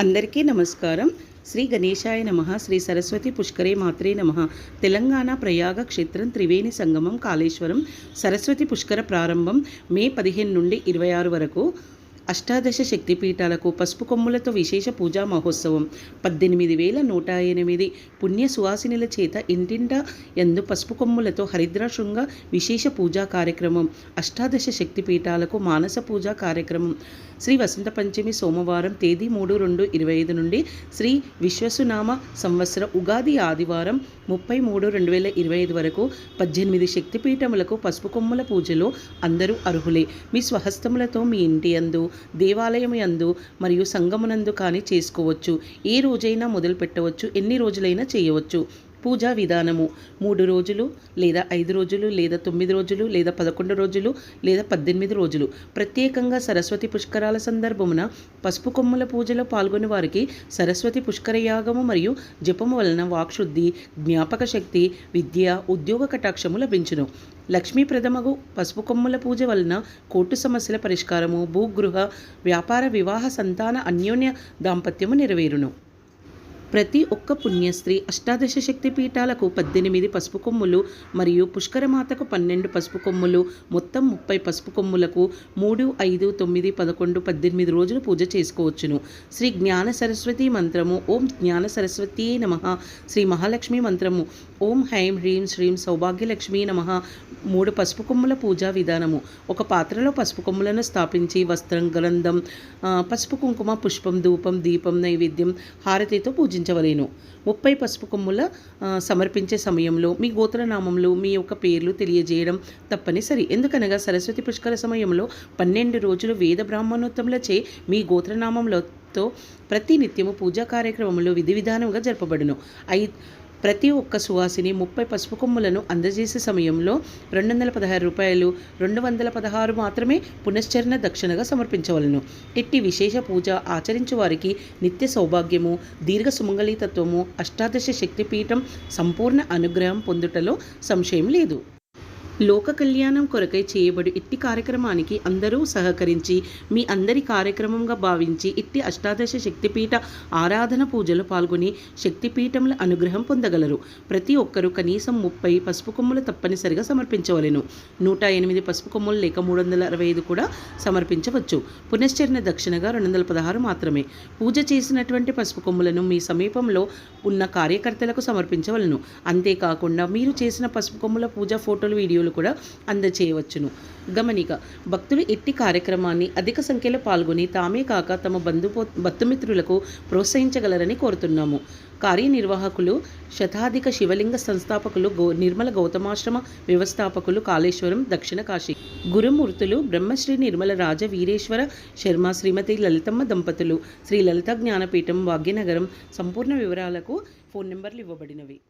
అందరికీ నమస్కారం. శ్రీ గణేశాయ నమ శ్రీ సరస్వతి పుష్కరే మాత్రే నమ. తెలంగాణ ప్రయాగ క్షేత్రం త్రివేణి సంగమం కాళేశ్వరం సరస్వతి పుష్కర ప్రారంభం మే పదిహేను నుండి ఇరవై ఆరు వరకు. అష్టాదశ శక్తిపీఠాలకు పసుపు కొమ్ములతో విశేష పూజా మహోత్సవం. పద్దెనిమిది వేల నూట ఎనిమిది పుణ్య సువాసినుల చేత ఇంటింట ఎందు పసుపు కొమ్ములతో హరిద్ర శృంగ విశేష పూజా కార్యక్రమం. అష్టాదశ శక్తిపీఠాలకు మానస పూజా కార్యక్రమం. శ్రీ వసంత పంచమి సోమవారం తేదీ మూడు రెండు ఇరవై ఐదు నుండి శ్రీ విశ్వసునామ సంవత్సర ఉగాది ఆదివారం ముప్పై మూడు రెండు వేల ఇరవై ఐదు వరకు పద్దెనిమిది శక్తిపీఠములకు పసుపు కొమ్ముల పూజలో అందరూ అర్హులే. మీ స్వహస్తములతో మీ ఇంటి అందు దేవాలయం యందు మరియు సంగమునందు కానీ చేసుకోవచ్చు. ఏ రోజైనా మొదలు పెట్టవచ్చు. ఎన్ని రోజులైనా చేయవచ్చు. పూజా విధానము. మూడు రోజులు లేదా ఐదు రోజులు లేదా తొమ్మిది రోజులు లేదా పదకొండు రోజులు లేదా పద్దెనిమిది రోజులు. ప్రత్యేకంగా సరస్వతి పుష్కరాల సందర్భమున పసుపు కొమ్ముల పూజలో పాల్గొని వారికి సరస్వతి పుష్కర యాగము మరియు జపము వలన వాక్శుద్ధి జ్ఞాపక శక్తి విద్య ఉద్యోగ కటాక్షము లభించును. లక్ష్మీ ప్రథమగు పసుపు కొమ్ముల పూజ వలన కోర్టు సమస్యల పరిష్కారము భూగృహ వ్యాపార వివాహ సంతాన అన్యోన్య దాంపత్యము నెరవేరును. ప్రతి ఒక్క పుణ్యస్త్రీ అష్టాదశ శక్తి పీఠాలకు పద్దెనిమిది పసుపు కొమ్ములు మరియు పుష్కరమాతకు పన్నెండు పసుపు కొమ్ములు మొత్తం ముప్పై పసుపు కొమ్ములకు మూడు ఐదు తొమ్మిది పదకొండు పద్దెనిమిది రోజులు పూజ చేసుకోవచ్చును. శ్రీ జ్ఞాన సరస్వతి మంత్రము ఓం జ్ఞాన సరస్వతి నమ. శ్రీ మహాలక్ష్మి మంత్రము ఓం హైం హ్రీం శ్రీం సౌభాగ్యలక్ష్మి నమ. మూడు పసుపు కొమ్ముల పూజా విధానము. ఒక పాత్రలో పసుపు కొమ్ములను స్థాపించి వస్త్రం గ్రంథం పసుపు కుంకుమ పుష్పం ధూపం దీపం నైవేద్యం హారతితో పూజించవలేను ముప్పై పసుపు కొమ్ముల సమర్పించే సమయంలో మీ గోత్రనామంలో మీ యొక్క పేర్లు తెలియజేయడం తప్పనిసరి. ఎందుకనగా సరస్వతి పుష్కర సమయంలో పన్నెండు రోజులు వేద బ్రాహ్మణోత్తములచే మీ గోత్రనామంలో ప్రతి నిత్యము పూజా కార్యక్రమంలో విధి విధానంగా జరపబడును. ఐ ప్రతి ఒక్క సువాసిని ముప్పై పసుపు కొమ్ములను అందజేసే సమయంలో రెండు వందల పదహారు రూపాయలు రెండు వందల పదహారు మాత్రమే పునశ్చరణ దక్షిణగా సమర్పించవలను. ఇట్టి విశేష పూజ ఆచరించు వారికి నిత్య సౌభాగ్యము దీర్ఘ సుమంగళీతత్వము అష్టాదశ శక్తిపీఠం సంపూర్ణ అనుగ్రహం పొందుటలో సంశయం లేదు. లోక కళ్యాణం కొరకై చేయబడి ఇట్టి కార్యక్రమానికి అందరూ సహకరించి మీ అందరి కార్యక్రమంగా భావించి ఇట్టి అష్టాదశ శక్తిపీఠ ఆరాధన పూజలు పాల్గొని శక్తిపీఠముల అనుగ్రహం పొందగలరు. ప్రతి ఒక్కరూ కనీసం ముప్పై పసుపు కొమ్ములు తప్పనిసరిగా సమర్పించవలెను. నూట ఎనిమిది పసుపు కొమ్ములు లేక మూడు వందల అరవై ఐదు కూడా సమర్పించవచ్చు. పునశ్చరణ దక్షిణగా రెండు వందల పదహారు మాత్రమే. పూజ చేసినటువంటి పసుపు కొమ్ములను మీ సమీపంలో ఉన్న కార్యకర్తలకు సమర్పించవలను. అంతేకాకుండా మీరు చేసిన పసుపు కొమ్ముల పూజ ఫోటోలు వీడియోలు కూడా అందచేయవచ్చును. గమనిక భక్తులు ఎట్టి కార్యక్రమాన్ని అధిక సంఖ్యలో పాల్గొని తామే కాక తమ బంధుపో బంధుమిత్రులకు ప్రోత్సహించగలరని కోరుతున్నాము. కార్యనిర్వాహకులు శతాధిక శివలింగ సంస్థాపకులు గో నిర్మల గౌతమాశ్రమ వ్యవస్థాపకులు కాళేశ్వరం దక్షిణ కాశీ. గురుమూర్తులు బ్రహ్మశ్రీ నిర్మల రాజ వీరేశ్వర శర్మ శ్రీమతి లలితమ్మ దంపతులు. శ్రీ లలిత జ్ఞానపీఠం భాగ్యనగరం సంపూర్ణ వివరాలకు ఫోన్ నెంబర్లు ఇవ్వబడినవి.